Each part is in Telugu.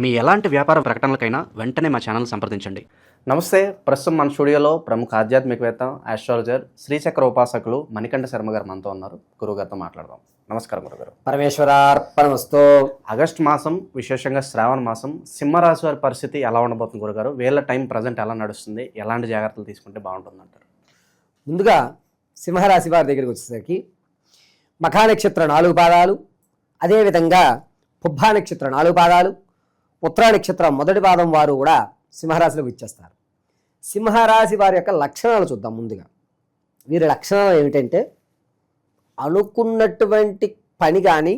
మీ ఎలాంటి వ్యాపార ప్రకటనలకైనా వెంటనే మా ఛానల్ సంప్రదించండి. నమస్తే ప్రస్తుతం మన స్టూడియోలో ప్రముఖ ఆధ్యాత్మికవేత్త ఆస్ట్రాలజర్ శ్రీచక్ర ఉపాసకులు మణికంఠ శర్మ గారు మనతో ఉన్నారు. గురుగారితో మాట్లాడదాం. నమస్కారం గురుగారు పరమేశ్వరార్పణమస్తు. ఆగస్ట్ మాసం విశేషంగా శ్రావణ మాసం సింహరాశి వారి పరిస్థితి ఎలా ఉండబోతుంది గురుగారు వీళ్ళ టైం ప్రజెంట్ ఎలా నడుస్తుంది? ఎలాంటి జాగ్రత్తలు తీసుకుంటే బాగుంటుంది అంటారు ముందుగా సింహరాశి వారి దగ్గరికి వచ్చేసరికి మఖా నక్షత్ర నాలుగు పాదాలు అదేవిధంగా పుబ్బా నక్షత్ర నాలుగు పాదాలు ఉత్తరా నక్షత్రం మొదటి పాదం వారు కూడా సింహరాశిలోకి ఇచ్చేస్తారు సింహరాశి వారి యొక్క లక్షణాలు చూద్దాం ముందుగా. వీరి లక్షణాలు ఏమిటంటే అనుకున్నటువంటి పని కానీ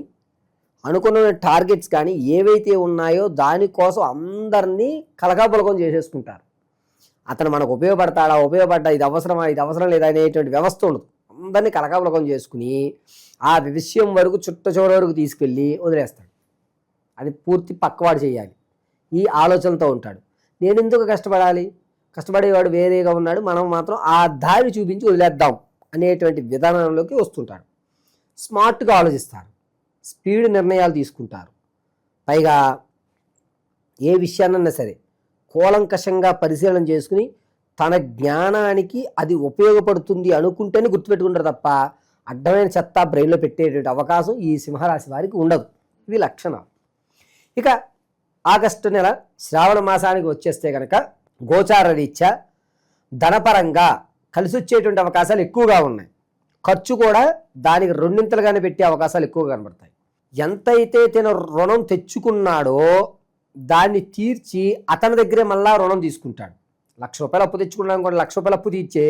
అనుకున్న టార్గెట్స్ కానీ ఏవైతే ఉన్నాయో దానికోసం అందరినీ కలకాపులకం చేసేసుకుంటారు. అతను మనకు ఉపయోగపడతాడా ఉపయోగపడ్డా ఇది అవసరమా ఇది అవసరం లేదా అనేటువంటి వ్యవస్థ ఉండదు. అందరినీ కలకాపులకం చేసుకుని ఆ విషయం వరకు చుట్ట వరకు తీసుకెళ్ళి వదిలేస్తాడు. అది పూర్తి పక్కవాడు చేయాలి. ఈ ఆలోచనతో ఉంటాడు. నేను ఎందుకు కష్టపడాలి? కష్టపడేవాడు వేరేగా ఉన్నాడు. మనం మాత్రం ఆ దారి చూపించి వదిలేద్దాం అనేటువంటి విధానంలోకి వస్తుంటాడు. స్మార్ట్గా ఆలోచిస్తారు. స్పీడ్ నిర్ణయాలు తీసుకుంటారు. పైగా ఏ విషయాన్నైనా సరే కూలంకషంగా పరిశీలన చేసుకుని తన జ్ఞానానికి అది ఉపయోగపడుతుంది అనుకుంటేనే గుర్తుపెట్టుకుంటారు తప్ప అడ్డమైన చెత్త బ్రెయిన్లో పెట్టేటువంటి అవకాశం ఈ సింహరాశి వారికి ఉండదు. ఇవి లక్షణాలు ఇక ఆగస్టు నెల శ్రావణ మాసానికి వచ్చేస్తే కనుక గోచార రీత్యా ధనపరంగా కలిసి వచ్చేటువంటి అవకాశాలు ఎక్కువగా ఉన్నాయి. ఖర్చు కూడా దానికి రెండింతలుగానే పెట్టే అవకాశాలు ఎక్కువగా కనబడతాయి. ఎంతైతే తన రుణం తెచ్చుకున్నాడో దాన్ని తీర్చి అతని దగ్గరే మళ్ళా రుణం తీసుకుంటాడు. లక్ష రూపాయలు అప్పు తెచ్చుకున్నాను కూడా లక్ష రూపాయలు అప్పు తీర్చే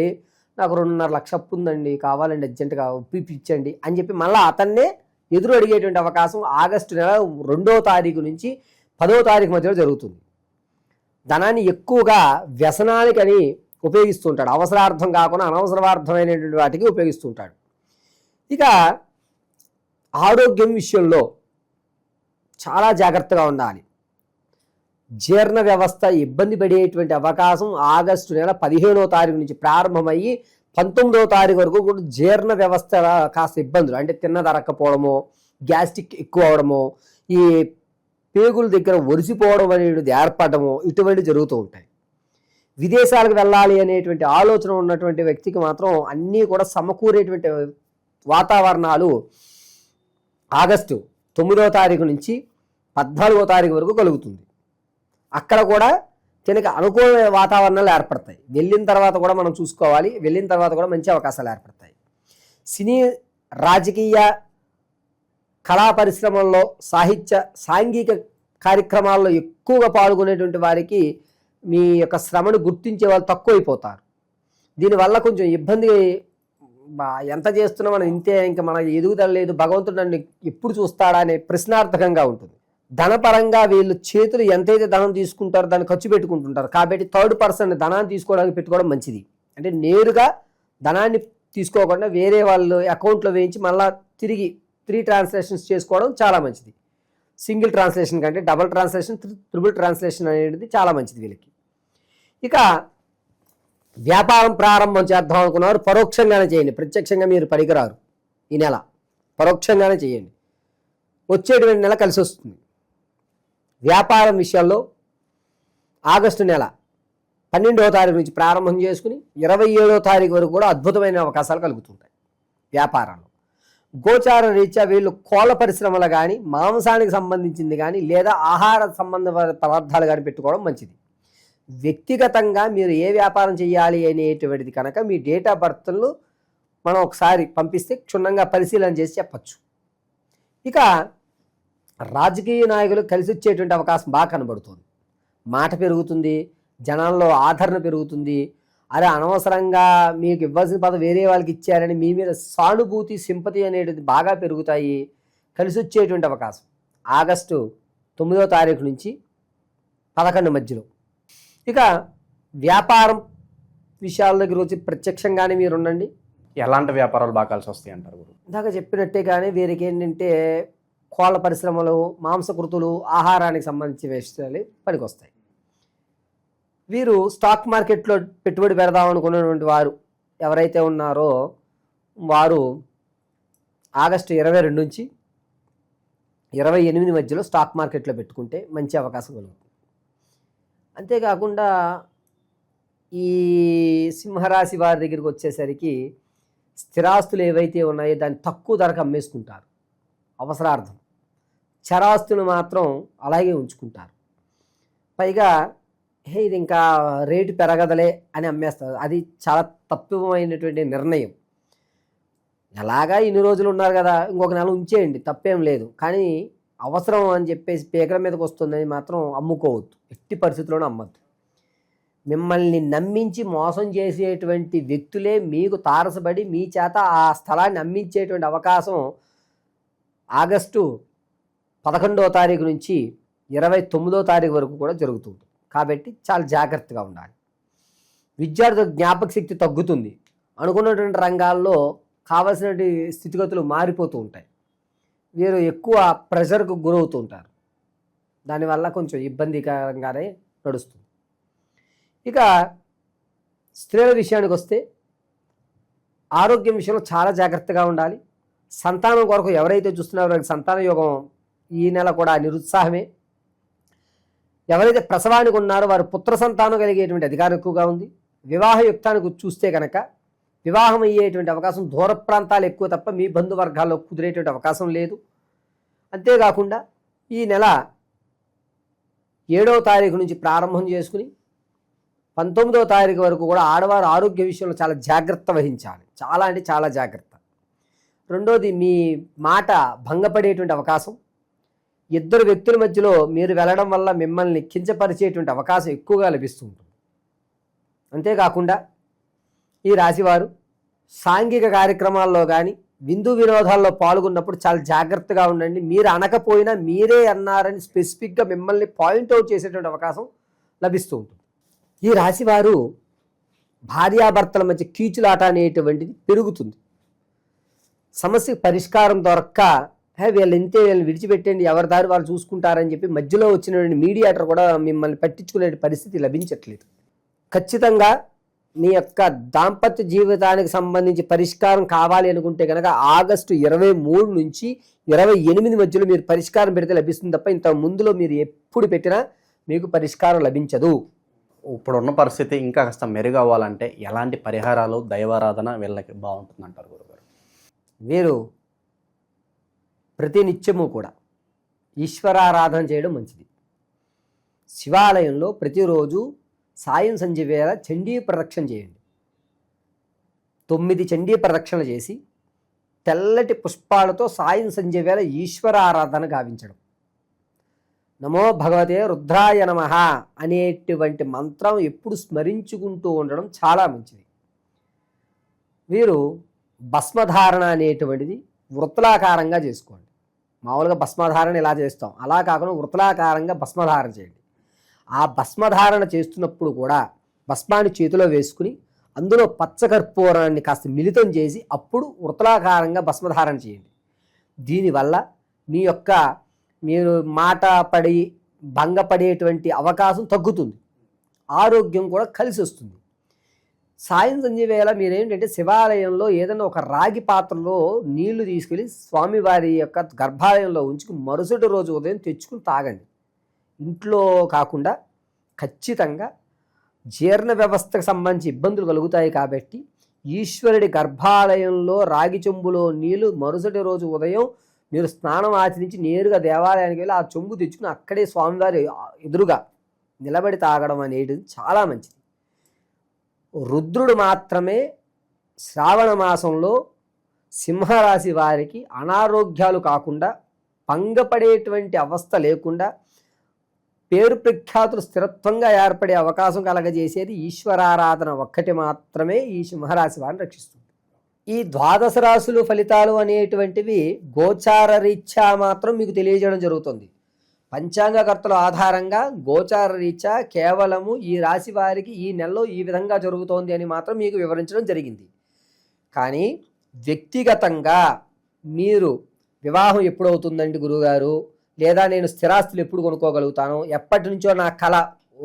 నాకు రెండున్నర లక్ష అప్పు ఉందండి కావాలండి అర్జెంటుగా ఉప్పు ఇప్పించండి అని చెప్పి మళ్ళీ అతన్నే ఎదురు అడిగేటువంటి అవకాశం ఆగస్టు నెల రెండో తారీఖు నుంచి పదో తారీఖు మధ్యలో జరుగుతుంది. ధనాన్ని ఎక్కువగా వ్యసనానికని ఉపయోగిస్తుంటాడు. అవసరార్థం కాకుండా అనవసరార్థమైనటువంటి వాటికి ఉపయోగిస్తుంటాడు. ఇక ఆరోగ్యం విషయంలో చాలా జాగ్రత్తగా ఉండాలి. జీర్ణ వ్యవస్థ ఇబ్బంది పడేటువంటి అవకాశం ఆగస్టు నెల పదిహేనో తారీఖు నుంచి ప్రారంభమయ్యి పంతొమ్మిదవ తారీఖు వరకు కూడా జీర్ణ వ్యవస్థ కాస్త ఇబ్బందులు. అంటే తిన్నదరక్కపోవడము గ్యాస్ట్రిక్ ఎక్కువ అవడము ఈ పేగుల దగ్గర ఒరిసిపోవడం అనేది ఏర్పడము ఇటువంటి జరుగుతూ ఉంటాయి. విదేశాలకు వెళ్ళాలి అనేటువంటి ఆలోచన ఉన్నటువంటి వ్యక్తికి మాత్రం అన్నీ కూడా సమకూరేటువంటి వాతావరణాలు ఆగస్టు తొమ్మిదవ తారీఖు నుంచి పద్నాలుగో తారీఖు వరకు కలుగుతుంది. అక్కడ కూడా తనకి అనుకూల వాతావరణాలు ఏర్పడతాయి. వెళ్ళిన తర్వాత కూడా మనం చూసుకోవాలి. వెళ్ళిన తర్వాత కూడా మంచి అవకాశాలు ఏర్పడతాయి. సినీ రాజకీయ కళా పరిశ్రమల్లో సాహిత్య సాంఘిక కార్యక్రమాల్లో ఎక్కువగా పాల్గొనేటువంటి వారికి మీ యొక్క శ్రమను గుర్తించే వాళ్ళు తక్కువైపోతారు. దీనివల్ల కొంచెం ఇబ్బంది ఎంత చేస్తున్నా మనం ఇంతే ఇంకా మన ఎదుగుదల లేదు. భగవంతుడు నన్ను ఎప్పుడు చూస్తాడా అనే ప్రశ్నార్థకంగా ఉంటుంది. ధనపరంగా వీళ్ళు చేతులు ఎంతైతే ధనం తీసుకుంటారో దాన్ని ఖర్చు పెట్టుకుంటుంటారు. కాబట్టి థర్డ్ పర్సన్ ధనాన్ని తీసుకోవడానికి పెట్టుకోవడం మంచిది. అంటే నేరుగా ధనాన్ని తీసుకోకుండా వేరే వాళ్ళు అకౌంట్లో వేయించి మళ్ళా తిరిగి త్రీ ట్రాన్సాక్షన్స్ చేసుకోవడం చాలా మంచిది. సింగిల్ ట్రాన్స్లేషన్ కంటే డబల్ ట్రాన్స్లేషన్ త్రిబుల్ ట్రాన్స్లేషన్ అనేది చాలా మంచిది వీళ్ళకి. ఇక వ్యాపారం ప్రారంభం చేద్దాం అనుకున్నవారు పరోక్షంగానే చేయండి. ప్రత్యక్షంగా మీరు పనికిరారు. ఈ నెల. పరోక్షంగానే చేయండి. వచ్చేటువంటి నెల కలిసి వస్తుంది. వ్యాపారం విషయాల్లో ఆగస్టు నెల పన్నెండవ తారీఖు నుంచి ప్రారంభం చేసుకుని ఇరవై ఏడవ తారీఖు వరకు కూడా అద్భుతమైన అవకాశాలు కలుగుతుంటాయి వ్యాపారంలో. గోచార రీత్యా వీళ్ళు కోళ్ళ పరిశ్రమలు కానీ మాంసానికి సంబంధించింది కానీ లేదా ఆహార సంబంధ పదార్థాలు కానీ పెట్టుకోవడం మంచిది. వ్యక్తిగతంగా మీరు ఏ వ్యాపారం చేయాలి అనేటువంటిది కనుక మీ డేట్ ఆఫ్ బర్త్లు మనం ఒకసారి పంపిస్తే క్షుణ్ణంగా పరిశీలన చేసి చెప్పచ్చు. ఇక రాజకీయ నాయకులు కలిసి వచ్చేటువంటి అవకాశం బాగా కనబడుతుంది. మాట పెరుగుతుంది జనాల్లో ఆదరణ పెరుగుతుంది. అరే అనవసరంగా మీకు ఇవ్వాల్సిన పదం వేరే వాళ్ళకి ఇచ్చారని మీ మీద సానుభూతి సింపతి అనేటిది బాగా పెరుగుతాయి. కలిసి వచ్చేటువంటి అవకాశం. ఆగస్టు తొమ్మిదో తారీఖు నుంచి పదకొండు మధ్యలో. ఇక వ్యాపారం విషయాల దగ్గర వచ్చి ప్రత్యక్షంగానే మీరు ఉండండి. ఎలాంటి వ్యాపారాలు బాగా కలిసి వస్తాయి అంటారు ఇందాక చెప్పినట్టే కానీ వీరికి ఏంటంటే కోళ్ళ పరిశ్రమలు మాంసకృతులు ఆహారానికి సంబంధించి విషయాలు పనికొస్తాయి. వీరు స్టాక్ మార్కెట్లో పెట్టుబడి పెడదాం అనుకున్నటువంటి వారు ఎవరైతే ఉన్నారో వారు ఆగస్టు ఇరవై రెండు నుంచి ఇరవై ఎనిమిది మధ్యలో స్టాక్ మార్కెట్లో పెట్టుకుంటే మంచి అవకాశం కలుగుతుంది. అంతేకాకుండా ఈ సింహరాశి వారి దగ్గరికి వచ్చేసరికి స్థిరాస్తులు ఏవైతే ఉన్నాయో దాన్ని తక్కువ ధరకు అమ్మేసుకుంటారు. అవసరార్థం. చరాస్తులు మాత్రం అలాగే ఉంచుకుంటారు. పైగా హే ఇది ఇంకా రేటు పెరగదలే అని అమ్మేస్తారు. అది చాలా తప్పుమైనటువంటి నిర్ణయం. ఎలాగా ఇన్ని రోజులు ఉన్నారు కదా ఇంకొక నెల ఉంచేయండి తప్పేం లేదు. కానీ అవసరం అని చెప్పేసి పీకల మీదకి వస్తుందని మాత్రం అమ్ముకోవద్దు. ఎట్టి పరిస్థితుల్లోనూ అమ్మద్దు. మిమ్మల్ని నమ్మించి మోసం చేసేటువంటి వ్యక్తులే మీకు తారసపడి మీ చేత ఆ స్థలాన్ని అమ్మించేటువంటి అవకాశం ఆగస్టు పదకొండవ తారీఖు నుంచి ఇరవై తొమ్మిదో తారీఖు వరకు కూడా జరుగుతుంది. కాబట్టి చాలా జాగ్రత్తగా ఉండాలి. విద్యార్థుల జ్ఞాపక శక్తి తగ్గుతుంది. అనుకున్నటువంటి రంగాల్లో కావలసినటువంటి స్థితిగతులు మారిపోతూ ఉంటాయి. వీరు ఎక్కువ ప్రెషర్కు గురవుతూ ఉంటారు. దానివల్ల కొంచెం ఇబ్బందికరంగానే నడుస్తుంది. ఇక స్త్రీల విషయానికి వస్తే ఆరోగ్యం విషయంలో చాలా జాగ్రత్తగా ఉండాలి. సంతానం కొరకు ఎవరైతే చూస్తున్నారో వారికి సంతాన యోగం ఈ నెల కూడా నిరుత్సాహమే. ఎవరైతే ప్రసవానికి ఉన్నారో వారు పుత్ర సంతానం కలిగేటువంటి అధికారం ఎక్కువగా ఉంది. వివాహ యుక్తానికి చూస్తే కనుక వివాహం అయ్యేటువంటి అవకాశం దూర ప్రాంతాలు ఎక్కువ తప్ప మీ బంధువర్గాల్లో కుదిరేటువంటి అవకాశం లేదు. అంతేకాకుండా ఈ నెల ఏడవ తారీఖు నుంచి ప్రారంభం చేసుకుని పంతొమ్మిదవ తారీఖు వరకు కూడా ఆడవారు ఆరోగ్య విషయంలో చాలా జాగ్రత్త వహించాలి. చాలా అంటే చాలా జాగ్రత్త. రెండోది మీ మాట భంగపడేటువంటి అవకాశం. ఇద్దరు వ్యక్తుల మధ్యలో మీరు వెళ్ళడం వల్ల మిమ్మల్ని కించపరిచేటువంటి అవకాశం ఎక్కువగా లభిస్తుంటుంది. అంతేకాకుండా ఈ రాశివారు సాంఘిక కార్యక్రమాల్లో కానీ విందు వినోదాల్లో పాల్గొన్నప్పుడు చాలా జాగ్రత్తగా ఉండండి. మీరు అనకపోయినా మీరే అన్నారని స్పెసిఫిక్గా మిమ్మల్ని పాయింట్అవుట్ చేసేటువంటి అవకాశం లభిస్తూ ఉంటుంది ఈ రాశివారు భార్యాభర్తల మధ్య కీచులాట అనేటువంటిది పెరుగుతుంది. సమస్య పరిష్కారం దొరక్క హే వీళ్ళు ఇంతే వీళ్ళని విడిచిపెట్టండి ఎవరి దారి వారు చూసుకుంటారని చెప్పి మధ్యలో వచ్చినటువంటి మీడియాటర్ కూడా మిమ్మల్ని పట్టించుకునే పరిస్థితి లభించట్లేదు. ఖచ్చితంగా మీ యొక్క దాంపత్య జీవితానికి సంబంధించి పరిష్కారం కావాలి అనుకుంటే కనుక ఆగస్టు ఇరవై మూడు నుంచి ఇరవై ఎనిమిది మధ్యలో మీరు పరిష్కారం పెడితే లభిస్తుంది తప్ప ఇంత ముందులో మీరు ఎప్పుడు పెట్టినా మీకు పరిష్కారం లభించదు. ఇప్పుడున్న పరిస్థితి ఇంకా కాస్త మెరుగవ్వాలంటే ఎలాంటి పరిహారాలు దైవారాధన వీళ్ళకి బాగుంటుంది అంటారు గురుగారు? మీరు ప్రతి నిత్యము కూడా. ఈశ్వరారాధన చేయడం మంచిది. శివాలయంలో ప్రతిరోజు సాయం సంధ్య వేళ చండీ ప్రదక్షిణ చేయండి. తొమ్మిది చండీ ప్రదక్షిణ చేసి తెల్లటి పుష్పాలతో సాయం సంధ్య వేళ ఈశ్వర ఆరాధన గావించడం. నమో భగవతే రుద్రాయ నమ అనేటువంటి మంత్రం ఎప్పుడు స్మరించుకుంటూ ఉండడం చాలా మంచిది. వీరు భస్మధారణ అనేటువంటిది వృత్తలాకారంగా చేసుకోండి. మామూలుగా భస్మధారణ ఇలా చేస్తాం. అలా కాకుండా వృత్తలాకారంగా భస్మధారణ చేయండి. ఆ భస్మధారణ చేస్తున్నప్పుడు కూడా భస్మాన్ని చేతిలో వేసుకుని అందులో పచ్చకర్పూరాన్ని కాస్త మిళితం చేసి అప్పుడు వృత్తలాకారంగా భస్మధారణ చేయండి. దీనివల్ల మీ యొక్క మీరు మాట పడి భంగపడేటువంటి అవకాశం తగ్గుతుంది. ఆరోగ్యం కూడా కలిసి వస్తుంది సాయం సంజీవేళ మీరేంటంటే శివాలయంలో ఏదైనా ఒక రాగి పాత్రలో నీళ్ళు తీసుకెళ్ళి స్వామివారి యొక్క గర్భాలయంలో ఉంచుకుని మరుసటి రోజు ఉదయం తెచ్చుకుని తాగండి. ఇంట్లో కాకుండా ఖచ్చితంగా జీర్ణ వ్యవస్థకు సంబంధించి ఇబ్బందులు కలుగుతాయి కాబట్టి ఈశ్వరుడి గర్భాలయంలో రాగి చెంబులో నీళ్ళు మరుసటి రోజు ఉదయం మీరు స్నానం ఆచరించి నేరుగా దేవాలయానికి వెళ్ళి ఆ చెంబు తెచ్చుకుని అక్కడే స్వామివారి ఎదురుగా నిలబడి తాగడం అనేది చాలా మంచిది. రుద్రుడు మాత్రమే శ్రావణ మాసంలో సింహరాశి వారికి అనారోగ్యాలు కాకుండా భంగపడేటువంటి అవస్థ లేకుండా పేరు ప్రఖ్యాతులు స్థిరత్వంగా ఏర్పడే అవకాశం కలగజేసేది ఈశ్వరారాధన ఒక్కటి మాత్రమే ఈ సింహరాశి వారిని రక్షిస్తుంది. ఈ ద్వాదశ రాశులు ఫలితాలు అనేటువంటివి గోచార రీత్యా మాత్రం మీకు తెలియజేయడం జరుగుతుంది. పంచాంగకర్తల ఆధారంగా గోచార రీత్యా కేవలము ఈ రాశి వారికి ఈ నెలలో ఈ విధంగా జరుగుతోంది అని మాత్రం మీకు వివరించడం జరిగింది. కానీ వ్యక్తిగతంగా మీరు వివాహం ఎప్పుడవుతుందండి గురువుగారు లేదా నేను స్థిరాస్తులు ఎప్పుడు కొనుక్కోగలుగుతాను? ఎప్పటి నుంచో నా కళ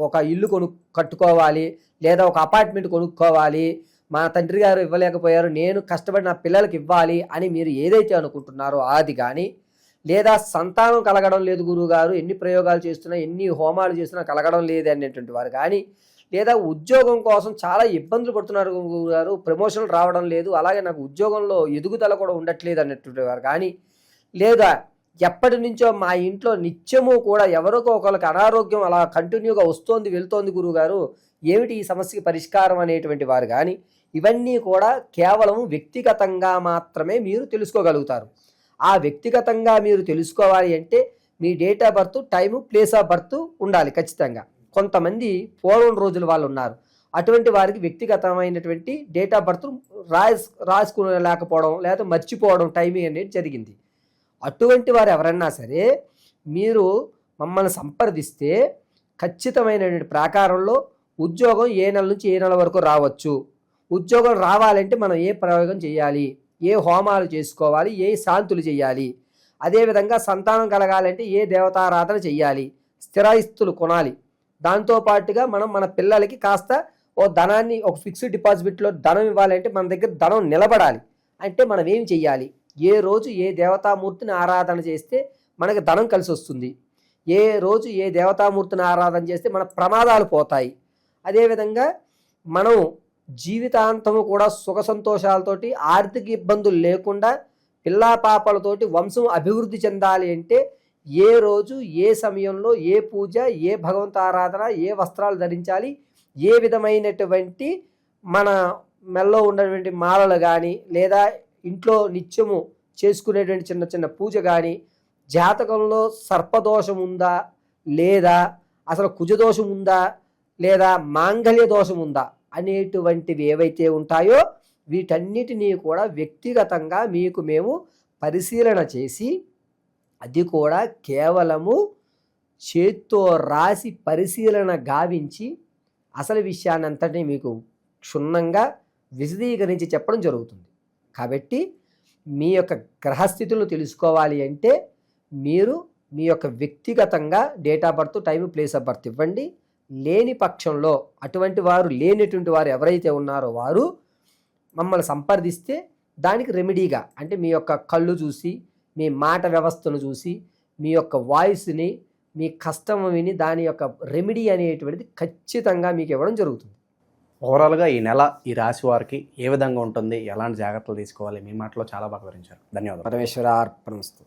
ఒక ఇల్లు కొను కట్టుకోవాలి లేదా ఒక అపార్ట్మెంట్ కొనుక్కోవాలి మా తండ్రి గారు ఇవ్వలేకపోయారు నేను కష్టపడి నా పిల్లలకి ఇవ్వాలి అని మీరు ఏదైతే అనుకుంటున్నారో అది కానీ లేదా సంతానం కలగడం లేదు గురువుగారు ఎన్ని ప్రయోగాలు చేస్తున్నా ఎన్ని హోమాలు చేస్తున్నా కలగడం లేదు అనేటువంటి వారు. కానీ లేదా ఉద్యోగం కోసం చాలా ఇబ్బందులు పడుతున్నారు గురుగారు ప్రమోషన్లు రావడం లేదు అలాగే నాకు ఉద్యోగంలో ఎదుగుదల కూడా ఉండట్లేదు అన్నటువంటి వారు. కానీ లేదా ఎప్పటి నుంచో మా ఇంట్లో నిత్యము కూడా ఎవరికో ఒకరికి అనారోగ్యం అలా కంటిన్యూగా వస్తోంది వెళ్తోంది గురువుగారు ఏమిటి ఈ సమస్యకి పరిష్కారం అనేటువంటి వారు. కానీ ఇవన్నీ కూడా కేవలం వ్యక్తిగతంగా మాత్రమే మీరు తెలుసుకోగలుగుతారు. ఆ వ్యక్తిగతంగా మీరు తెలుసుకోవాలి అంటే మీ date of birth time place of birth ఉండాలి ఖచ్చితంగా. కొంతమంది పూర్వం రోజుల వాళ్ళు ఉన్నారు. అటువంటి వారికి వ్యక్తిగతమైనటువంటి డేట్ ఆఫ్ బర్త్ రాస్ రాసుకునేలేకపోవడం లేదా మర్చిపోవడం టైమింగ్ అనేది జరిగింది. అటువంటి వారు ఎవరన్నా సరే మీరు మమ్మల్ని సంప్రదిస్తే ఖచ్చితమైనటువంటి ప్రాకారంలో ఉద్యోగం ఏ నెల నుంచి ఏ నెల వరకు రావచ్చు. ఉద్యోగం రావాలంటే మనం ఏ ప్రయోగం చేయాలి? ఏ హోమాలు చేసుకోవాలి ఏ శాంతులు చేయాలి? అదేవిధంగా సంతానం కలగాలంటే ఏ దేవతారాధన చేయాలి? స్థిరాయిస్తులు కొనాలి. దాంతోపాటుగా మనం మన పిల్లలకి కాస్త ఓ ధనాన్ని ఒక ఫిక్స్డ్ డిపాజిట్లో ధనం ఇవ్వాలంటే మన దగ్గర ధనం నిలబడాలి. అంటే మనం ఏం చెయ్యాలి? ఏ రోజు ఏ దేవతామూర్తిని ఆరాధన చేస్తే మనకి ధనం కలిసి వస్తుంది. ఏ రోజు ఏ దేవతామూర్తిని ఆరాధన చేస్తే మన ప్రమాదాలు పోతాయి. అదేవిధంగా మనం జీవితాంతము కూడా సుఖ సంతోషాలతోటి ఆర్థిక ఇబ్బందులు లేకుండా పిల్లా పాపలతోటి వంశం అభివృద్ధి చెందాలి అంటే ఏ రోజు ఏ సమయంలో ఏ పూజ ఏ భగవంత ఆరాధన ఏ వస్త్రాలు ధరించాలి ఏ విధమైనటువంటి మన మెల్లో ఉన్నటువంటి మాలలు కానీ లేదా ఇంట్లో నిత్యము చేసుకునేటువంటి చిన్న చిన్న పూజ కానీ జాతకంలో సర్పదోషం ఉందా లేదా అసలు కుజదోషం ఉందా లేదా మాంగళ్య దోషం ఉందా అనేటువంటివి ఏవైతే ఉంటాయో వీటన్నిటినీ కూడా వ్యక్తిగతంగా మీకు మేము పరిశీలన చేసి అది కూడా కేవలము చేత్తో రాసి పరిశీలన గావించి అసలు విషయాన్ని అంతటినీ మీకు క్షుణ్ణంగా విశదీకరించి చెప్పడం జరుగుతుంది. కాబట్టి మీ యొక్క గ్రహస్థితులను తెలుసుకోవాలి అంటే మీరు మీ యొక్క వ్యక్తిగతంగా date of birth time place of birth ఇవ్వండి. లేని పక్షంలో అటువంటి వారు లేనటువంటి వారు ఎవరైతే ఉన్నారో వారు మమ్మల్ని సంప్రదిస్తే దానికి రెమెడీగా అంటే మీ యొక్క కళ్ళు చూసి మీ మాట వ్యవస్థను చూసి మీ యొక్క వాయిస్ని మీ కష్టం విని దాని యొక్క రెమెడీ అనేటువంటిది ఖచ్చితంగా మీకు ఇవ్వడం జరుగుతుంది. ఓవరాల్గా ఈ నెల ఈ రాశి వారికి ఏ విధంగా ఉంటుంది? ఎలాంటి జాగ్రత్తలు తీసుకోవాలి? మీ మాటలో చాలా బాగా వివరించారు. ధన్యవాదాలు. పరమేశ్వర అర్పణస్తు